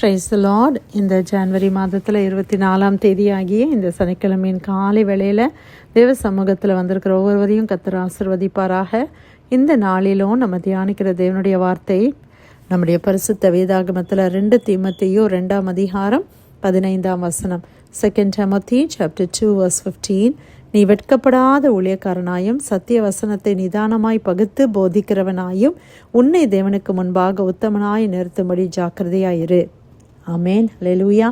Price Lord இந்த ஜனவரி மாதத்தில் இருபத்தி நாலாம் தேதி ஆகிய இந்த சனிக்கிழமையின் காலை வேளையில் தேவ சமூகத்தில் வந்திருக்கிற ஒவ்வொருவரையும் கத்தர் ஆசிர்வதிப்பாராக. இந்த நாளிலும் நம்ம தியானிக்கிற தேவனுடைய வார்த்தை நம்முடைய பரிசுத்த வேதாகமத்தில் ரெண்டு தீமத்தையும் ரெண்டாம் அதிகாரம் பதினைந்தாம் வசனம். Second Timothy chapter two verse fifteen நீ வெட்கப்படாத ஊழியக்காரனாயும் சத்திய வசனத்தை நிதானமாய் பகுத்து போதிக்கிறவனாயும் உன்னை தேவனுக்கு முன்பாக உத்தமனாய் நிறுத்தும்படி ஜாக்கிரதையாயிரு. அமேன் லெலுயா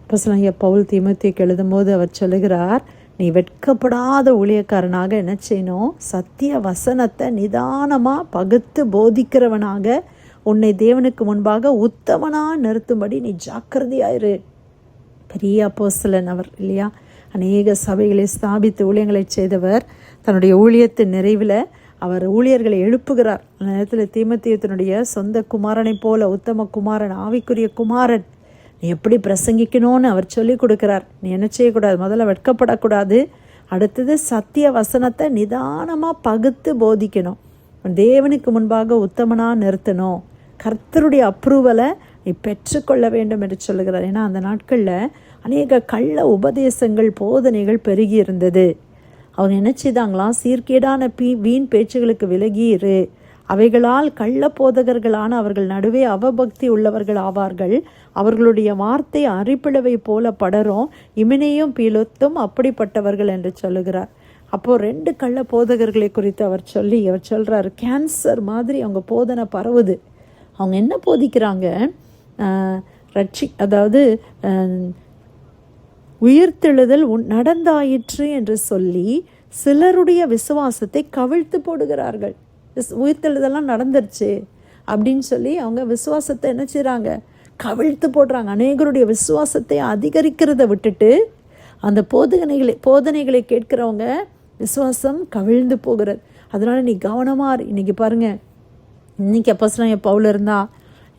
அப்போஸ்தலனாகிய பவுல் திமுத்திக்கு எழுதும்போது அவர் சொல்லுகிறார் நீ வெட்கப்படாத ஊழியக்காரனாக என்ன செய்யணும்? சத்திய வசனத்தை நிதானமாக பகுத்து போதிக்கிறவனாக உன்னை தேவனுக்கு முன்பாக உத்தமனாக நிறுத்தும்படி நீ ஜாக்கிரதையாயிரு. பெரிய அப்போஸ்தலன் அவர் இல்லையா? அநேக சபைகளை ஸ்தாபித்து ஊழியங்களை செய்தவர். தன்னுடைய ஊழியத்தின் நிறைவில் அவர் ஊழியர்களை எழுப்புகிறார். அந்த நேரத்தில் தீமத்தியத்தினுடைய சொந்த குமாரனைப் போல உத்தம குமாரன் ஆவிக்குரிய குமாரன் நீ எப்படி பிரசங்கிக்கணும்னு அவர் சொல்லி கொடுக்கிறார். நீ என்ன செய்யக்கூடாது? முதல்ல வெட்கப்படக்கூடாது. அடுத்தது சத்திய வசனத்தை நிதானமாக பகுத்து போதிக்கணும். தேவனுக்கு முன்பாக உத்தமனாக நிறுத்தணும். கர்த்தருடைய அப்ரூவலை நீ பெற்றுக்கொள்ள வேண்டும் என்று சொல்லுகிறார். ஏன்னா அந்த நாட்களில் அநேக கள்ள உபதேசங்கள் போதனைகள் பெருகி இருந்தது. அவங்க நினச்சிதாங்களாம் சீர்கேடான பீ வீண் பேச்சுகளுக்கு விலகி இரு அவைகளால் கள்ள போதகர்களான அவர்கள் நடுவே அவபக்தி உள்ளவர்கள் ஆவார்கள். அவர்களுடைய வார்த்தை அரிப்பிளவை போல படரும். இமினையும் பீலொத்தும் அப்படிப்பட்டவர்கள் என்று சொல்லுகிறார். அப்போது ரெண்டு கள்ள போதகர்களை குறித்து அவர் சொல்லி அவர் சொல்கிறார் கேன்சர் மாதிரி அவங்க போதனை பரவுது. அவங்க என்ன போதிக்கிறாங்க? ரட்சி அதாவது உயிர்த்தெழுதல் உன் நடந்தாயிற்று என்று சொல்லி சிலருடைய விசுவாசத்தை கவிழ்த்து போடுகிறார்கள். உயிர்த்தெழுதெல்லாம் நடந்துருச்சு அப்படின்னு சொல்லி அவங்க விசுவாசத்தை என்ன செய்கிறாங்க கவிழ்த்து போடுறாங்க. அநேகருடைய விசுவாசத்தை அதிகரிக்கிறத விட்டுட்டு அந்த போதனைகளை போதனைகளை கேட்குறவங்க விசுவாசம் கவிழ்ந்து போகிறது. அதனால் நீ கவனமாக இன்றைக்கி பாருங்கள் இன்றைக்கி அப்போஸ்லாம் என் பவுல் இருந்தால்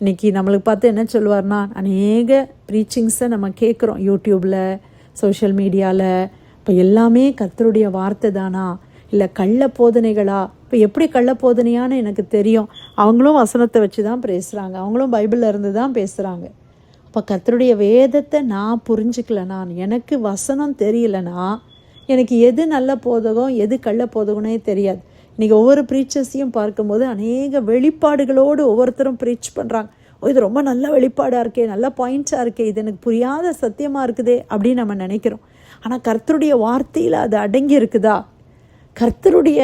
இன்றைக்கி நம்மளுக்கு பார்த்து என்ன சொல்லுவார்னா அநேக ப்ரீச்சிங்ஸை நம்ம கேட்குறோம். யூடியூப்பில் சோஷியல் மீடியாவில் இப்போ எல்லாமே கர்த்தருடைய வார்த்தை தானா இல்லை கள்ள போதனைகளா? இப்போ எப்படி கள்ள போதனையான்னு எனக்கு தெரியும். அவங்களும் வசனத்தை வச்சு தான் பேசுகிறாங்க அவங்களும் பைபிளில் இருந்து தான் பேசுகிறாங்க இப்போ கர்த்தருடைய வேதத்தை நான் புரிஞ்சுக்கல நான். எனக்கு வசனம் தெரியலனா எனக்கு எது நல்ல போதகம் எது கள்ள போதகம்னே தெரியாது. இன்றைக்கி ஒவ்வொரு ப்ரீச்சர்ஸையும் பார்க்கும்போது அநேக வெளிப்பாடுகளோடு ஒவ்வொருத்தரும் ப்ரீச் பண்ணுறாங்க இது ரொம்ப நல்ல வெளிப்பாடாக இருக்கே நல்ல பாயிண்ட்ஸாக இருக்கே இது எனக்கு புரியாத சத்தியமாக இருக்குதே அப்படின்னு நம்ம நினைக்கிறோம். ஆனால் கர்த்தருடைய வார்த்தையில் அது அடங்கி இருக்குதா? கர்த்தருடைய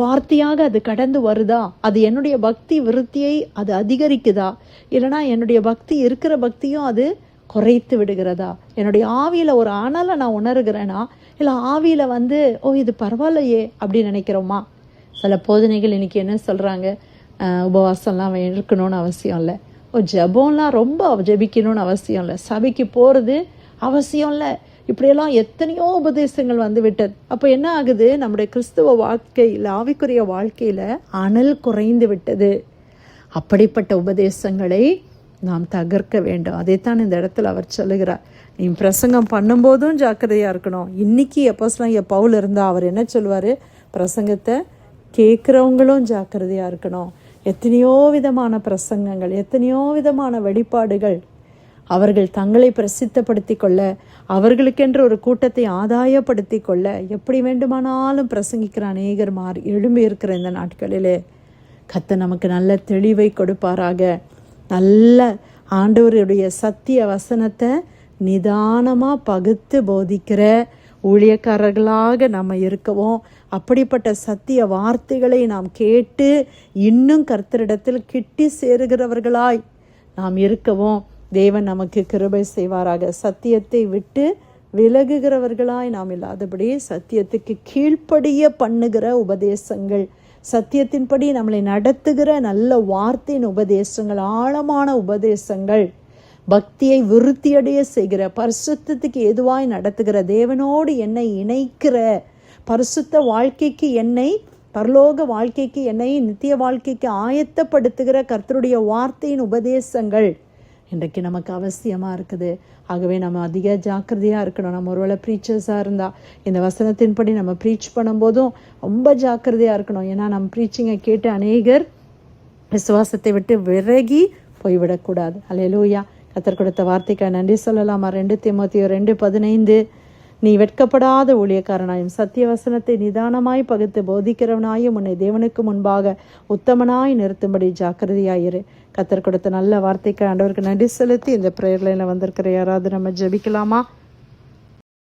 வார்த்தையாக அது கடந்து வருதா? அது என்னுடைய பக்தி விருத்தியை அது அதிகரிக்குதா? இல்லைனா என்னுடைய பக்தி இருக்கிற பக்தியும் அது குறைத்து விடுகிறதா? என்னுடைய ஆவியில் ஒரு அனலை நான் உணர்கிறேன்னா இல்லை ஆவியில் வந்து ஓ இது பரவாயில்லையே அப்படின்னு நினைக்கிறோமா? சில போதனைகள் இன்றைக்கி என்ன சொல்கிறாங்க உபவாசம்லாம் இருக்கணும்னு அவசியம் இல்லை. ஓ ஜபம்லாம் ரொம்ப ஜபிக்கணும்னு அவசியம் இல்லை. சபைக்கு போகிறது அவசியம் இல்லை. இப்படியெல்லாம் எத்தனையோ உபதேசங்கள் வந்து விட்டது. அப்போ என்ன ஆகுது? நம்முடைய கிறிஸ்துவ வாழ்க்கையில் ஆவிக்குரிய வாழ்க்கையில் அனல் குறைந்து விட்டது. அப்படிப்பட்ட உபதேசங்களை நாம் தகர்க்க வேண்டும். அதைத்தான் இந்த இடத்துல அவர் சொல்லுகிறார். நீ பிரசங்கம் பண்ணும்போதும் ஜாக்கிரதையாக இருக்கணும். இன்றைக்கி எப்போஸ்லாம் என் பவுல் இருந்தால் அவர் என்ன சொல்லுவார்? பிரசங்கத்தை கேட்குறவங்களும் ஜாக்கிரதையாக இருக்கணும். எத்தனையோ விதமான பிரசங்கங்கள் எத்தனையோ விதமான வெளிப்பாடுகள் அவர்கள் தங்களை பிரசித்தப்படுத்தி கொள்ள அவர்களுக்கென்று ஒரு கூட்டத்தை ஆதாயப்படுத்தி கொள்ள எப்படி வேண்டுமானாலும் பிரசங்கிக்கிற அநேகர் மாறி எழும்பி இருக்கிற இந்த நாட்களிலே கத்த நமக்கு நல்ல தெளிவை கொடுப்பாராக. நல்ல ஆண்டவருடைய சத்திய வசனத்தை நிதானமாக பகுத்து போதிக்கிற ஊழியக்காரர்களாக நம்ம இருக்கவும் அப்படிப்பட்ட சத்திய வார்த்தைகளை நாம் கேட்டு இன்னும் கர்த்தரிடத்தில் கிட்டி சேருகிறவர்களாய் நாம் இருக்கவும் தேவன் நமக்கு கிருபை செய்வாராக. சத்தியத்தை விட்டு விலகுகிறவர்களாய் நாம் இல்லாதபடி சத்தியத்துக்கு கீழ்ப்படிய பண்ணுகிற உபதேசங்கள் சத்தியத்தின்படி நம்மளை நடத்துகிற நல்ல வார்த்தையின் உபதேசங்கள் ஆழமான உபதேசங்கள் பக்தியை விருத்தியடைய செய்கிற பரிசுத்தத்துக்கு எதுவாய் நடத்துகிற தேவனோடு என்னை இணைக்கிற பரிசுத்த வாழ்க்கைக்கு என்னை பரலோக வாழ்க்கைக்கு என்னை நித்திய வாழ்க்கைக்கு ஆயத்தப்படுத்துகிற கர்த்தருடைய வார்த்தையின் உபதேசங்கள் இன்றைக்கு நமக்கு அவசியமாக இருக்குது. ஆகவே நம்ம அதிக ஜாக்கிரதையாக இருக்கணும். நம்ம ஒருவேளை ப்ரீச்சர்ஸாக இருந்தால் இந்த வசனத்தின்படி நம்ம ப்ரீச் பண்ணும்போதும் ரொம்ப ஜாக்கிரதையாக இருக்கணும். ஏன்னா நம்ம ப்ரீச்சிங்கை கேட்டு அநேகர் விசுவாசத்தை விட்டு விறகி போய்விடக்கூடாது. அலையலூயா கத்தர் கொடுத்த வார்த்தைக்காக நன்றி சொல்லலாமா? ரெண்டு தீமோத்தியோ ரெண்டு பதினைந்து. நீ வெட்கப்படாத ஊழியக்காரனாயும் சத்திய வசனத்தை நிதானமாய் பகுத்து போதிக்கிறவனாயும் உன்னை தேவனுக்கு முன்பாக உத்தமனாய் நிறுத்தும்படி ஜாக்கிரதையாயிரு. கத்தர் கொடுத்த நல்ல வார்த்தைக்கு ஆண்டவருக்கு நன்றி செலுத்தி இந்த ப்ரேயர்லைனில் வந்திருக்கிற யாராவது நம்ம ஜெபிக்கலாமா?